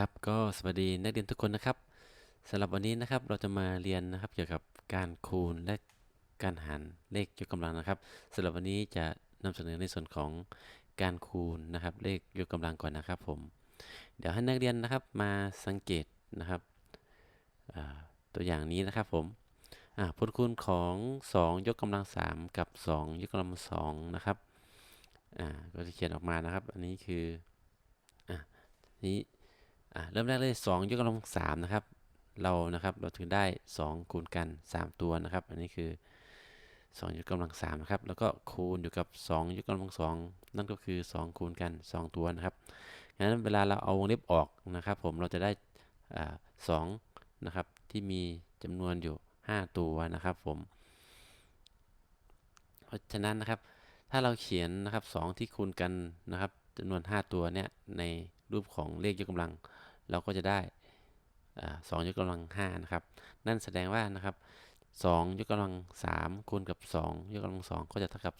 ครับก็สวัสดีนักเรียนทุกคนนะครับสำหรับวันนี้นะครับเราจะมาเรียนนะครับเกี่ยวกับการคูณและการหารเลขยกกำลังนะครับสำหรับวันนี้จะนำเสนอในส่วนของการคูณนะครับเลขยกกำลังก่อนนะครับผมเดี๋ยวให้นักเรียนนะครับมาสังเกตนะครับตัวอย่างนี้นะครับผมผลคูณของ 2 ยกกำลัง 3 กับ 2 ยกกำลัง2นะครับอ่าก็จะเขียนออกมานะครับ อันนี้คืออ่านี้ อะเริ่มแรกเลย2ยกกำลัง3นะครับ เรานะครับเราถึงได้ 2 คูณกัน 3 ตัวนะครับ อันนี้คือ 2 ยกกำลัง3นะครับ แล้วก็คูณอยู่กับ 2 ยกกำลัง2นั่นก็คือ 2 คูณกัน 2 ตัวนะครับงั้นเวลาเราเอาวงเล็บออกนะครับ ผมเราจะได้สอ่า2นะครับที่มีจำนวนอยู่ 5 ตัวนะครับผม เพราะฉะนั้นนะครับ ถ้าเราเขียนนะครับ 2 ที่คูณกันนะครับจำนวน 5 ตัวเนี่ยในรูปของเลขยกกำลัง เราก็จะได้สองยกกำลัง5นะครับ นั่นแสดงว่านะครับ2ยกกำลัง 3 คูณกับ 2 ยกกำลัง 2 ก็จะเท่ากับ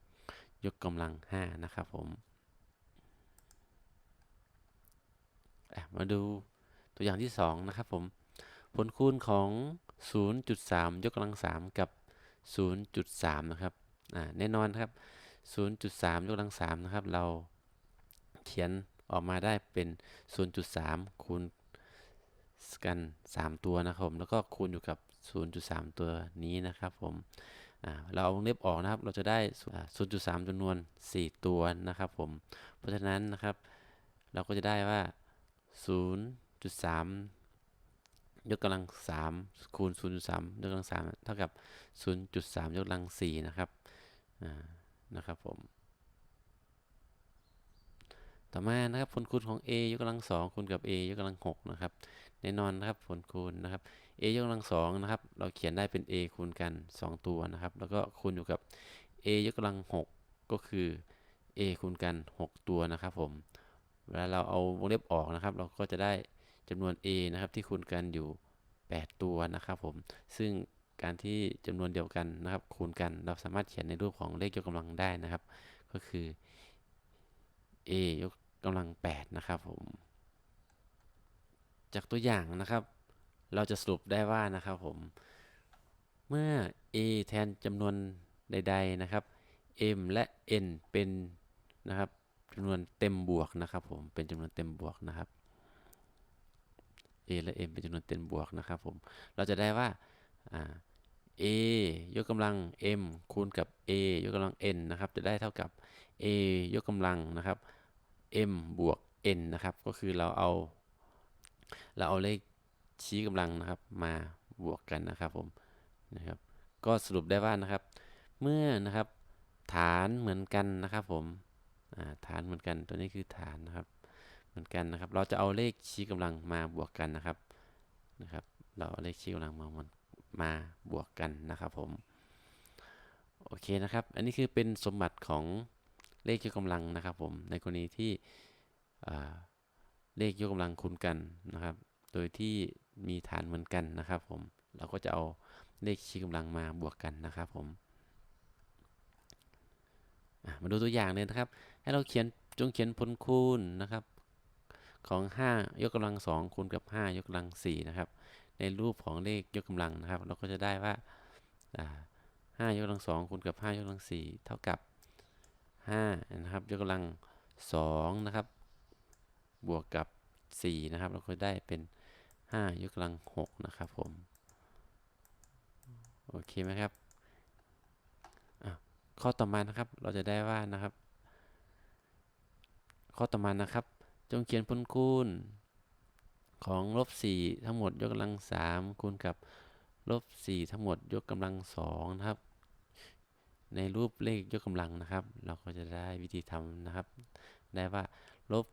2 ยกกำลัง 5 นะครับผม มาดูตัวอย่างที่ 2 นะครับผม ผลคูณของ 0.3 ยกกำลัง 3 กับ 0.3 นะครับแน่นอนครับ 0.3 ยกกำลัง 3 นะครับ เราเขียน ออกมาได้เป็น 0.3 คูณกัน 3 ตัวนะครับผมแล้วก็คูณอยู่กับ 0.3 ตัวนี้นะครับผมเราเอาวงเล็บออกนะครับ เราจะได้ 0.3จำนวน 4 ตัวนะครับผม เพราะฉะนั้นนะครับ เราก็จะได้ว่า 0.3 ยกกำลัง 3 คูณ 0.3 ยกกำลัง 3 เท่ากับ 0.3 ยกกำลัง 4 นะครับ นะครับผม ต่อมานะครับผลคูณของ a ยกกำลังสองคูณกับ a ยกกำลังหกนะครับแน่นอนนะครับผลคูณนะครับ a ยกกำลังสองนะครับเราเขียนได้เป็น a คูณกัน 2 ตัวนะครับ แล้วก็คูณอยู่กับ a ยกกำลังหกก็คือ a คูณกัน 6 ตัวนะครับผมเวลาเราเอาวงเล็บออกนะครับ เราก็จะได้จำนวน a นะครับที่คูณกันอยู่ 8 ตัวนะครับผมซึ่งการที่จำนวนเดียวกันนะครับ คูณกันเราสามารถเขียนในรูปของเลขยกกำลังได้นะครับ ก็คือ a ยก กำลัง 8 นะครับผม จากตัวอย่างนะครับ เราจะสรุปได้ว่านะครับผม เมื่อ a แทนจำนวนใด ๆนะครับ m และ n เป็นนะครับจำนวนเต็มบวกนะครับผมเป็นจำนวนเต็มบวกนะครับ a และ m เป็นจำนวนเต็มบวกนะครับผมเราจะได้ว่า a ยกกำลัง m คูณกับ a ยกกำลัง n นะครับ จะได้เท่ากับ a ยกกำลังนะครับ m บวก n นะครับ ก็คือเราเอา เราเอาเลขชี้กำลังนะครับ มาบวกกันนะครับผมนะครับ ก็สรุปได้ว่านะครับ เมื่อนะครับ ฐานเหมือนกันนะครับผมฐานเหมือนกันตัวนี้คือฐานนะครับ เหมือนกันนะครับ เราจะเอาเลขชี้กำลังมาบวกกันนะครับนะครับ เราเอาเลขชี้กำลังมามาบวกกันนะครับผมโอเคนะครับ อันนี้คือเป็นสมบัติของ เลขยกกำลังนะครับผมในกรณีที่เลขยกกำลังคูณกันนะครับ โดยที่มีฐานเหมือนกันนะครับผมเราก็จะเอาเลขชี้กำลังมาบวกกันนะครับผมมาดูตัวอย่างเลยนะครับ ให้เราเขียนจงเขียนผลคูณนะครับของ 5 ยกกำลัง2คูณกับ 5 ยกกำลัง4นะครับ ในรูปของเลขยกกำลังนะครับ เราก็จะได้ว่า5ยกกำลัง2คูณกับ 5 ยกกำลัง4เท่ากับ 5นะครับยกกำลัง2นะครับ บวกกับ 4 นะครับ เราก็ได้เป็น 5 ยกกำลัง 6 นะครับผม โอเคไหมครับ ข้อต่อมานะครับ เราจะได้ว่านะครับ ข้อต่อมานะครับ จงเขียนผลคูณของลบ 4 ทั้งหมดยกกำลัง 3 คูณกับลบ 4 ทั้งหมดยกกำลัง 2 นะครับ ในรูปเลขยกกำลังนะครับ เราก็จะได้วิธีทำนะครับ ได้ว่าลบ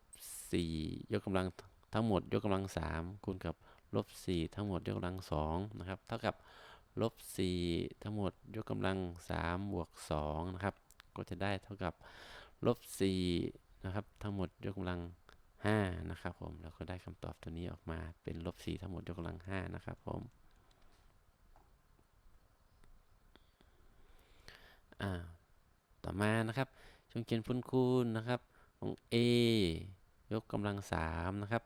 4ยกกำลังทั้งหมดยกกำลัง 3 คูณกับลบ4ทั้งหมดยกกำลัง2นะครับ เท่ากับลบ4ทั้งหมดยกกำลัง3บวก2นะครับ ก็จะได้เท่ากับลบ4นะครับ ทั้งหมดยกกำลัง5นะครับผมเราก็ได้คำตอบตัวนี้ออกมาเป็นลบ4ทั้งหมดยกกำลัง5นะครับผม ต่อมานะครับจงเขียนพุนคูณนะครับของ a ยกกำลัง3นะครับ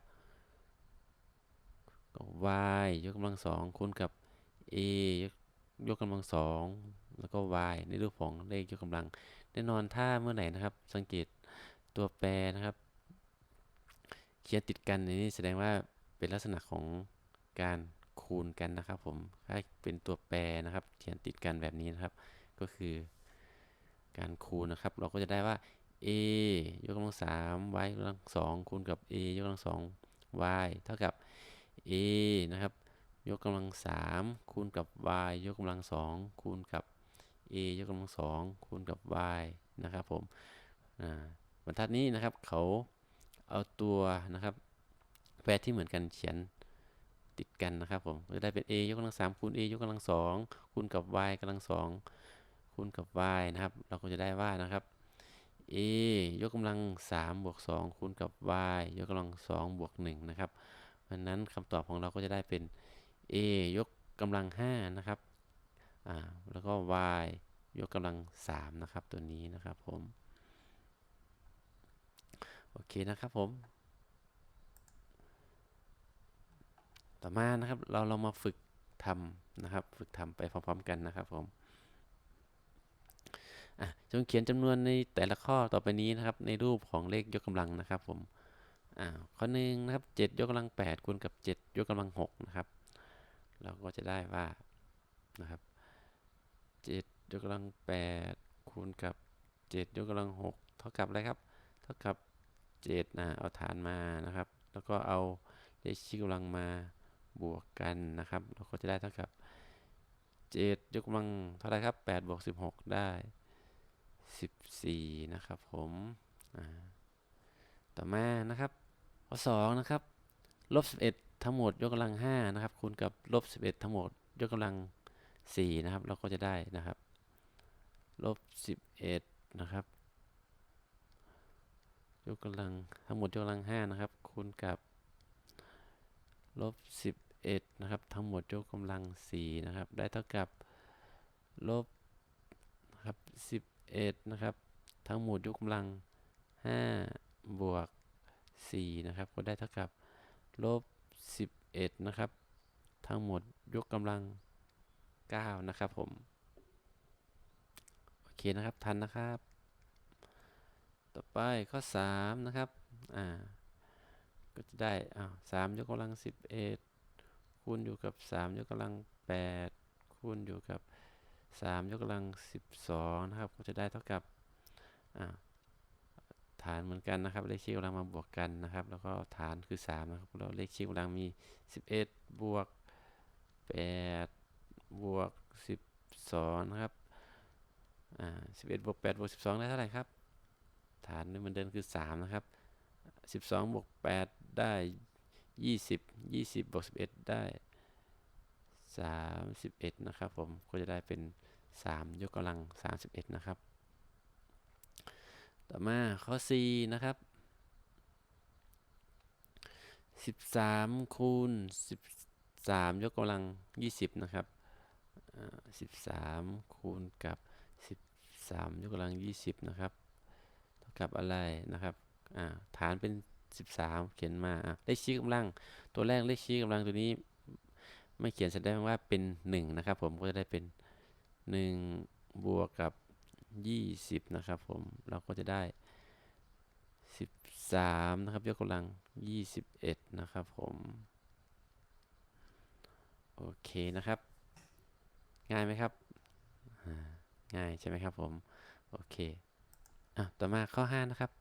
y ยกกำลังสองคูณกับ a ยกยกกำลังสองแล้วก็ y ในรูปของเลขยกกำลังแน่นอนถ้าเมื่อไหร่นะครับ สังเกตตัวแปรนะครับ เขียนติดกันในนี้แสดงว่าเป็นลักษณะของการคูณกันนะครับ ผมถ้าเป็นตัวแปรนะครับ เขียนติดกันแบบนี้นะครับ ก็คือ การคูณนะครับ เราก็จะได้ว่า a ยกกำลังสาม y กกำลังสองคูณกับ a ยกกำลังสอง y เท่ากับ a นะครับ ยกกำลังสามคูณกับ y ยกกำลังสองคูณกับ a ยกกำลังสองคูณกับ y นะครับผมบรรทัดนี้นะครับเขาเอาตัวนะครับแปรที่เหมือนกันเขียนติดกันนะครับผมจะได้เป็น a ยกกำลังสามคูณ a ยกกำลังสองคูณกับ y กำลังสอง คูณกับ y นะครับ เราก็จะได้ว่านะครับ a ยกกำลัง3บวก2คูณกับ y ยกกำลัง2บวก1นะครับเพราะนั้นคำตอบของเราก็จะได้เป็น a ยกกำลัง5นะครับอ่าแล้วก็ y ยกกำลัง3นะครับตัวนี้นะครับผมโอเคนะครับผม ต่อมานะครับเราเรามาฝึกทำนะครับ ฝึกทำไปพร้อมๆกันนะครับผม อะจงเขียนจำนวนในแต่ละข้อต่อไปนี้นะครับ ในรูปของเลขยกกำลังนะครับผมอ่าข้อหนึ่งนะครับเจ็ดยกกำลังแปดคูณกับเจ็ดยกกำลังหกนะครับเราก็จะได้ว่านะครับเจ็ดยกกำลังแปดคูณกับเจ็ดยกกำลังหกเท่ากับอะไรครับ เท่ากับเจ็ดนะเอาฐานมานะครับ แล้วก็เอาเลขชี้กำลังมาบวกกันนะครับ เราก็จะได้เท่ากับเจ็ดยกกำลังเท่าไรครับแปดบวกสิบหกได้ 14 นะครับผมต่อมานะครับข้อ2นะครับลบ11 ทั้งหมดยกกำลัง5นะครับคูณกับลบ11 ทั้งหมดยกกำลัง4นะครับเราก็จะได้นะครับลบ11นะครับยกกำลังทั้งหมดยกกำลัง5นะครับคูณกับลบ11นะครับทั้งหมดยกกำลัง4นะครับได้เท่ากับลบนะครับ 11 นะครับ ทั้งหมดยกกำลัง 5 บวก 4 นะครับ ก็ได้เท่ากับลบ 11 นะครับ ทั้งหมดยกกำลัง 9 นะครับผม โอเคนะครับ ทันนะครับ ต่อไปข้อ 3 นะครับ อ่า ก็จะได้ อ้าวสามยกกำลัง 11 คูณอยู่กับ 3 ยกกำลัง 8 คูณอยู่กับ 3 ยกกำลัง 12 นะครับ ก็จะได้เท่ากับฐานเหมือนกันนะครับ เลขชี้กำลังมาบวกกันนะครับ แล้วก็ฐานคือ 3 นะครับแล้วเลขชี้กำลังมี 11 บวก 8 บวก 12 นะครับอ่า11บวก8บวก12 ได้เท่าไหร่ครับ ฐานเหมือนเดิมคือ 3 นะครับ 12บวก8ได้ 20 20บวก11 ได้ 31 นะครับผม ก็จะได้เป็น 3 ยกกำลัง 31 นะครับ ต่อมาข้อ 4 นะครับ 13 คูณ 13 ยกกำลัง 20 นะครับ 13 คูณกับ 13 ยกกำลัง 20 นะครับ เท่ากับอะไรนะครับฐานเป็น 13 เขียนมาเลขชี้กำลัง ตัวแรกเลขชี้กำลังตัวนี้ ไม่เขียนแสดงว่าเป็น 1 นะครับ ผมก็จะได้เป็น1 บวกกับ 20 นะครับผม เราก็จะได้ 13 นะครับ ยกกำลัง 21 นะครับผม โอเคนะครับ ง่ายไหมครับ ง่ายใช่ไหมครับผม โอเคอะต่อมาข้อ 5 นะครับ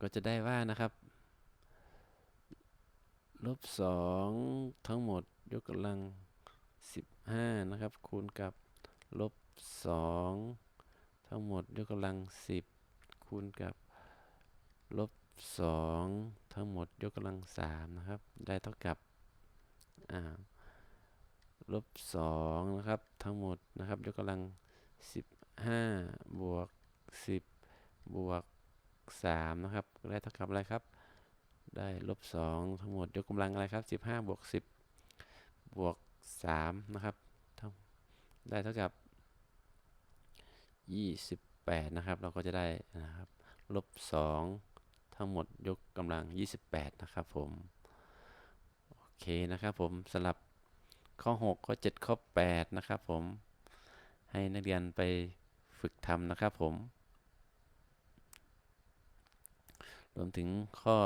ก็จะได้ว่านะครับ ลบสองทั้งหมด ยกกำลังสิบห้านะครับ คูณกับลบสองทั้งหมดยกกำลังสิบคูณกับลบสองทั้งหมดยกกำลังสามนะครับ ได้เท่ากับลบสองนะครับ ทั้งหมดนะครับ ยกกำลังสิบห้าบวกสิบบวกสามนะครับ ได้เท่ากับอะไรครับได้ลบสองทั้งหมดยกกำลังอะไรครับสิบห้าบวกสิ บวกสามนะครับได้เท่ากับยี่สิบแปดนะครับ เราก็จะได้นะครับลบสองทั้งหมดยกกำลัง 28 นะครับผม โอเคนะครับผมสำหรับข้อ 6 ข้อ 7 ข้อ 8 นะครับผม ให้นักเรียนไปฝึกทำนะครับผม รวมถึงข้อ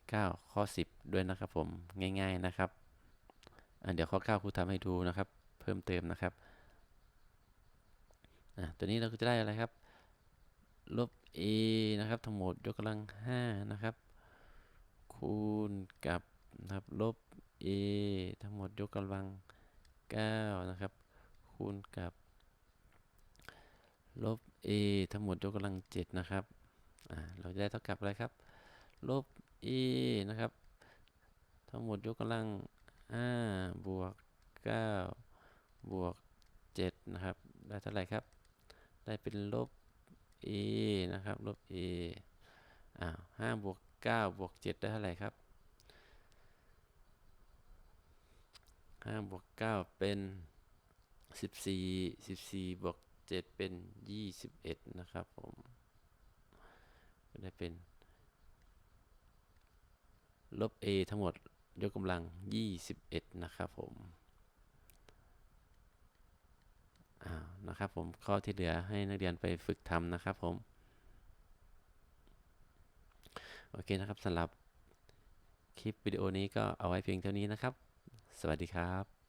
9 ข้อ 10 ด้วยนะครับผมง่ายๆนะครับ เดี๋ยวข้อ9ครูทำให้ดูนะครับ เพิ่มเติมนะครับอะตัวนี้เราก็จะได้อะไรครับลบ a นะครับ ทั้งหมดยกกำลัง5นะครับ คูณกับนะครับลบ a ทั้งหมดยกกำลัง9นะครับ คูณกับลบ a ทั้งหมดยกกำลัง7นะครับอ่าเราจะได้เท่ากับอะไรครับ ลบ a นะครับ ทั้งหมดยกกำลัง 5บวก9บวก7นะครับ ได้เท่าไหร่ครับ ได้เป็นลบ a นะครับ ลบ a อ้าว5บวก9บวก7ได้เท่าไหร่ครับ5บวก9เป็น14 14บวก7เป็น21นะครับผมได้เป็นลบ a ทั้งหมด ยกกำลัง 21 นะครับผมอ้าวนะครับผมข้อที่เหลือให้นักเรียนไปฝึกทำนะครับผม โอเคนะครับสำหรับคลิปวิดีโอนี้ก็เอาไว้เพียงเท่านี้นะครับ สวัสดีครับ